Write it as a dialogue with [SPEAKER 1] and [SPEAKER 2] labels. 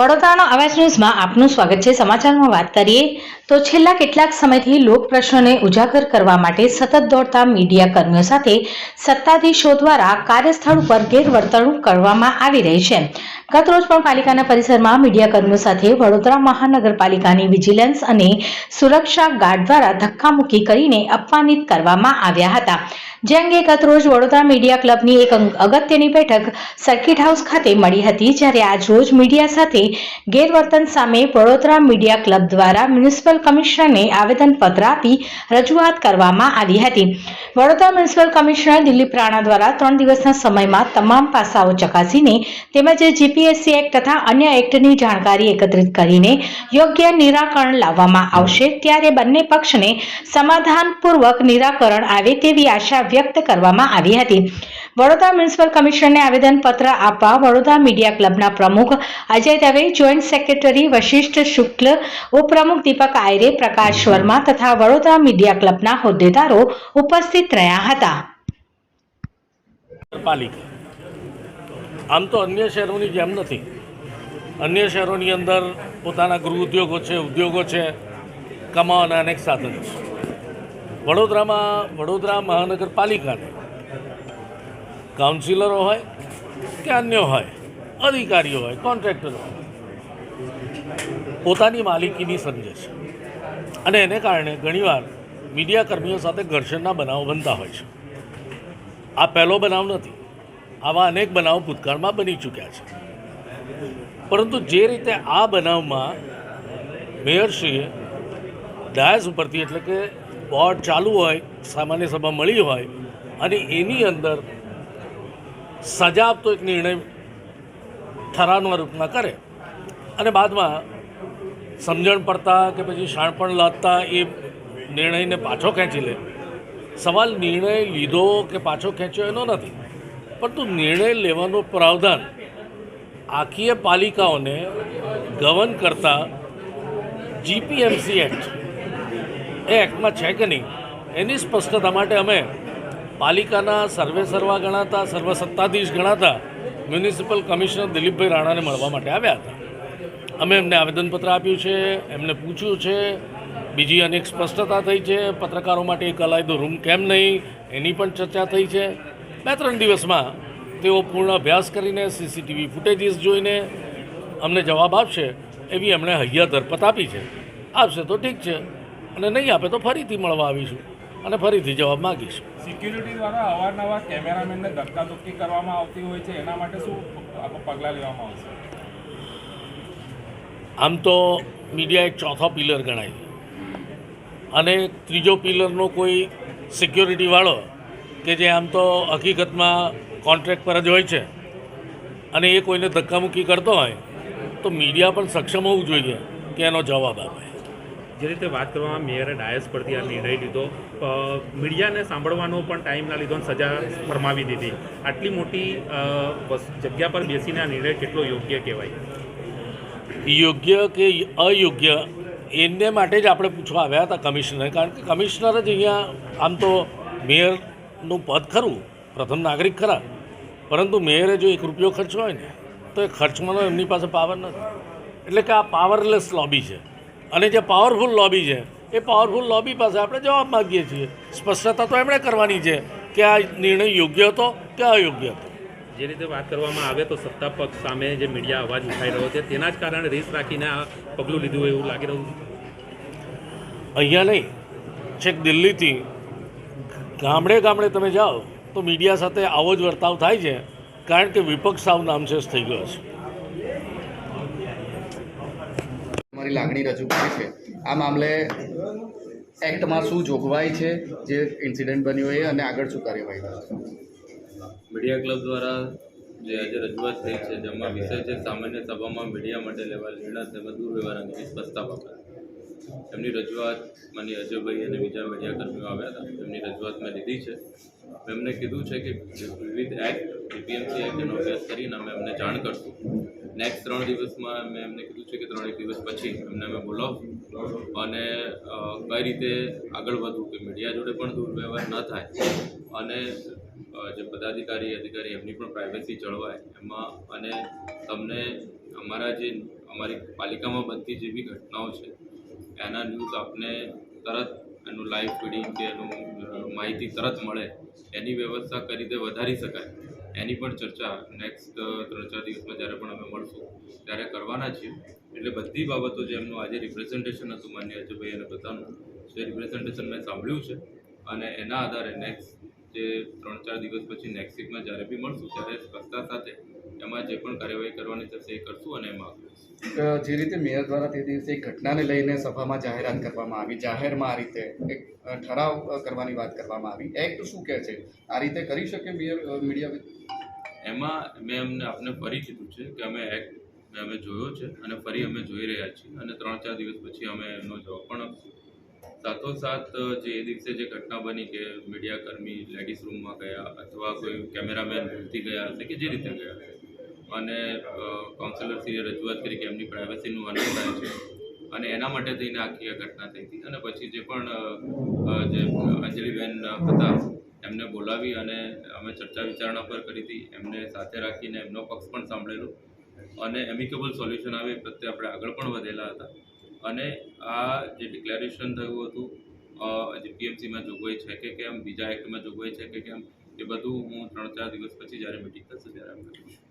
[SPEAKER 1] વડોદરાનો અવાજ ન્યૂઝમાં આપનું સ્વાગત છે. સમાચારમાં વાત કરીએ તો છેલ્લા કેટલાક સમયથી લોક પ્રશ્નોને ઉજાગર કરવા માટે સતત દોડતા મીડિયા કર્મીઓ સાથે સત્તાધીશો દ્વારા કાર્યસ્થળ ઉપર ગેરવર્તણૂક કરવામાં આવી રહી છે. ગત રોજ પણ પાલિકાના પરિસરમાં મીડિયા કર્મીઓ સાથે વડોદરા મહાનગરપાલિકાની વિજિલન્સ અને સુરક્ષા ગાર્ડ દ્વારા ધક્કામુક્કી કરીને અપમાનિત કરવામાં આવ્યા હતા. જે અંગે ગત રોજ વડોદરા મીડિયા ક્લબની એક અગત્યની બેઠક સર્કિટ હાઉસ ખાતે મળી હતી, જ્યારે આજ રોજ મીડિયા સાથે ગેરવર્તન સામે વડોદરા મીડિયા ક્લબ દ્વારા મ્યુનિસિપલ કમિશનરને આવેદનપત્ર આપી રજૂઆત કરવામાં આવી હતી. વડોદરા મ્યુનિસિપલ કમિશનર દિલીપ રાણા દ્વારા ત્રણ દિવસના સમયમાં તમામ પાસાઓ ચકાસીને તેમજ જીપીએસસી એક્ટ તથા અન્ય એક્ટની જાણકારી એકત્રિત કરીને યોગ્ય નિરાકરણ લાવવામાં આવશે, ત્યારે બંને પક્ષને સમાધાનપૂર્વક નિરાકરણ આવે તેવી આશા વ્યક્ત કરવામાં આવી હતી. વડોદરા મ્યુનિસિપલ કમિશનરને આવેદનપત્ર આપવા વડોદરા મીડિયા ક્લબના પ્રમુખ અજય દવે, જોઈન્ટ સેક્રેટરી વશિષ્ઠ શુક્લ, ઉપપ્રમુખ દીપક આયરે, પ્રકાશ વર્મા તથા વડોદરા મીડિયા ક્લબના હોદ્દેદારો ઉપસ્થિત રહ્યા હતા.
[SPEAKER 2] આમ તો અન્ય શહેરોની જેમ નથી. અન્ય શહેરોની અંદર પોતાના ગૃહ ઉદ્યોગો છે ઉદ્યોગો છે, કમાવાના અનેક સાધનો છે. વડોદરામાં, વડોદરા મહાનગરપાલિકાને કાઉન્સિલરો હોય કે અન્ય હોય, અધિકારીઓ હોય, કોન્ટ્રાક્ટરો હોય, પોતાની માલિકીની સમજે છે. અને એને કારણે ઘણીવાર મીડિયા કર્મીઓ સાથે ઘર્ષણના બનાવો બનતા હોય છે. આ પહેલો બનાવ નથી. આવા અનેક બનાવો ભૂતકાળમાં બની ચૂક્યા છે. પરંતુ જે રીતે આ બનાવમાં મેયરશ્રીએ ડાયસ ઉપરથી એટલે કે બોર્ડ ચાલુ હોય, સામાન્ય સભા મળી હોય અને એની અંદર સજા આપતો એક નિર્ણય ઠરાવના રૂપમાં કરે અને બાદમાં સમજણ પડતા કે પછી શાણપણ લાદતા એ નિર્ણયને પાછો ખેંચી લે. સવાલ નિર્ણય લીધો કે પાછો ખેંચ્યો એનો નથી. પરંતુ નિર્ણય લેવાનું પ્રાવધાન આખીય પાલિકાઓને ગવન કરતા જીપીએમસી એક્ટ, એ એક્ટમાં છે કે નહીં, એની સ્પષ્ટતા માટે અમે પાલિકાના સર્વે સર્વા ગણાતા, સર્વસત્તાધીશ ગણાતા મ્યુનિસિપલ કમિશનર દિલીપભાઈ રાણાને મળવા માટે આવ્યા હતા. અમે એમને આવેદનપત્ર આપ્યું છે, એમને પૂછ્યું છે, બીજી અનેક સ્પષ્ટતા થઈ છે, પત્રકારો માટે એક અલાયદો રૂમ કેમ નહીં, એની પણ ચર્ચા થઈ છે. બે ત્રણ દિવસમાં તેઓ પૂર્ણ અભ્યાસ કરીને સીસીટીવી ફૂટેજીસ જોઈને અમને જવાબ આપશે એવી એમણે હૈયા ધરપત આપી છે. આપશે તો ઠીક છે અને નહીં આપે તો ફરીથી મળવા આવીશું અને ફરીથી જવાબ માગીશું.
[SPEAKER 3] સિક્યુરિટી દ્વારા અવારનવાર કેમેરામેનને ધક્કાધુક્કી કરવામાં આવતી હોય છે એના માટે શું પગલાં લેવામાં આવશે?
[SPEAKER 2] આમ તો મીડિયા એક ચોથો પિલર ગણાય. અને ત્રીજો પિલરનો કોઈ સિક્યોરિટીવાળો કે જે આમ તો હકીકતમાં કોન્ટ્રાક્ટ પર જ હોય છે અને એ કોઈને ધક્કામુક્કી કરતો હોય તો મીડિયા પણ સક્ષમ હોવું જોઈએ કે એનો જવાબ આપે.
[SPEAKER 4] જે રીતે વાત કરવામાં મેયરે ડાયસ પરથી આ નિર્ણય લીધો મીડિયાને સાંભળવાનો પણ ટાઈમ ના લીધો અને સજા ફરમાવી દીધી. આટલી મોટી જગ્યા પર બેસીને આ નિર્ણય કેટલો યોગ્ય કહેવાય?
[SPEAKER 2] યોગ્ય કે અયોગ્ય એને માટે જ આપણે પૂછવા આવ્યા હતા કમિશનર કારણ કે કમિશનર જ અહીંયા આમ તો મેયરનું પદ ખરું પ્રથમ નાગરિક ખરા. પરંતુ મેયરે જો એક રૂપિયો ખર્ચ હોય ને તો એ ખર્ચમાંનો એમની પાસે પાવર નથી. એટલે કે આ પાવરલેસ લોબી છે. અને જે પાવરફુલ લોબી છે એ પાવરફુલ લોબી પાસે આપણે જવાબ માગીએ છીએ. સ્પષ્ટતા તો એમણે કરવાની છે કે આ નિર્ણય યોગ્ય હતો કે અયોગ્ય હતો.
[SPEAKER 4] જે રીતે વાત કરવામાં આવે તો સત્તા પક્ષ સામે જે મીડિયા અવાજ ઉઠાઈ રહ્યો છે તેના જ કારણે રીસ રાખીને આ પગલું લીધું હોય એવું લાગી રહ્યું છે.
[SPEAKER 2] અહીંયા નહીં છેક દિલ્હીથી ગામડે ગામડે તમે જાઓ તો મીડિયા સાથે આવો જ વર્તાવ થાય છે કારણ કે વિપક્ષ સાવ નામશેષ થઈ ગયો છે.
[SPEAKER 5] અમારી લાગણી રજૂ કરી છે. આ મામલે એક્ટમાં શું જોગવાઈ છે જે ઇન્સિડન્ટ બન્યો એ અને આગળ શું કાર્યવાહી થશે?
[SPEAKER 6] મીડિયા ક્લબ દ્વારા જે આજે રજૂઆત થઈ છે જેમાં વિષય છે સામાન્ય સભામાં મીડિયા માટે લેવાયેલ નિર્ણય તેમજ દુર્વ્યવહાર અંગે સ્પષ્ટતા બાબત. એમની રજૂઆત માની અજયભાઈ અને બીજા મીડિયાકર્મીઓ આવ્યા હતા. એમની રજૂઆત મેં લીધી છે. એમને કીધું છે કે વિવિધ એક્ટ, ડીપીએમસી એક્ટનો અભ્યાસ કરીને અમે એમને જાણ કરશું. નેક્સ્ટ ત્રણ દિવસમાં મેં એમને કીધું છે કે ત્રણેક દિવસ પછી એમને અમે બોલાવો. અને કઈ રીતે આગળ વધવું કે મીડિયા જોડે પણ દુર્વ્યવહાર ન થાય. અને જે પદાધિકારી, અધિકારી એમની પણ પ્રાઇવસી જળવાય. એમાં, અને તમને અમારા જે, અમારી પાલિકામાં બનતી જે બી ઘટનાઓ છે એના ન્યૂઝ આપને તરત એનું લાઈવ ફીડિંગ કે એનું માહિતી તરત મળે. એની વ્યવસ્થા કરી દે વધારી શકાય, એની પણ ચર્ચા નેક્સ્ટ ત્રણ ચાર દિવસમાં જ્યારે પણ અમે મળશું, ત્યારે કરવાના છીએ. એટલે બધી બાબતો જે એમનું આજે રિપ્રેઝન્ટેશન હતું માન્ય અજયભાઈ અને બધાનું, જે રિપ્રેઝન્ટેશન મેં સાંભળ્યું છે. અને એના આધારે નેક્સ્ટ જે ત્રણ ચાર દિવસ પછી નેક્સ્ટ વીકમાં જ્યારે બી મળશું, ત્યારે સ્પષ્ટતા સાથે એમાં જે પણ કાર્યવાહી કરવાની થશે એ કરશું અને એમાં
[SPEAKER 5] જે રીતે મેયર દ્વારા તે દિવસે એક ઘટનાને લઈને સભામાં જાહેરાત કરવામાં આવી જાહેરમાં આ રીતે એક ઠરાવ કરવાની વાત કરવામાં આવી. એક્ટ શું કહે છે? આ રીતે કરી શકે મેયર મીડિયા
[SPEAKER 6] એમાં મેં એમને આપને ફરી કીધું છે કે અમે એક્ટ અમે જોયો છે અને ફરી અમે જોઈ રહ્યા છીએ અને ત્રણ ચાર દિવસ પછી અમે એમનો જવાબ પણ આપશું. સાથોસાથ જે એ દિવસે જે ઘટના બની કે મીડિયા કર્મી લેડીઝ રૂમમાં ગયા અથવા કોઈ કેમેરામેન ભૂલથી ગયા હશે કે જે રીતે ગયા અને કાઉન્સિલરશ્રીએ રજૂઆત કરી કે એમની પ્રાઇવસીનું હનન છે. અને એના માટે થઈને આખી આ ઘટના થઈ હતી. અને પછી જે પણ જે અંજલિબેન હતા, એમને બોલાવી અને અમે ચર્ચા વિચારણા પર કરી હતી. એમને સાથે રાખીને એમનો પક્ષ પણ સાંભળેલો. અને એમિકેબલ સોલ્યુશન આવે પ્રત્યે આપણે આગળ પણ વધેલા હતા. અને આ જે ડિક્લેરેશન થયું હતું જે પીએમસીમાં જોગવાઈ છે કે કેમ, બીજા એક્ટમાં જોગવાઈ છે કે કેમ, એ બધું હું ત્રણ ચાર દિવસ પછી જ્યારે મિટિંગ થશે ત્યારે આપણે કરીશું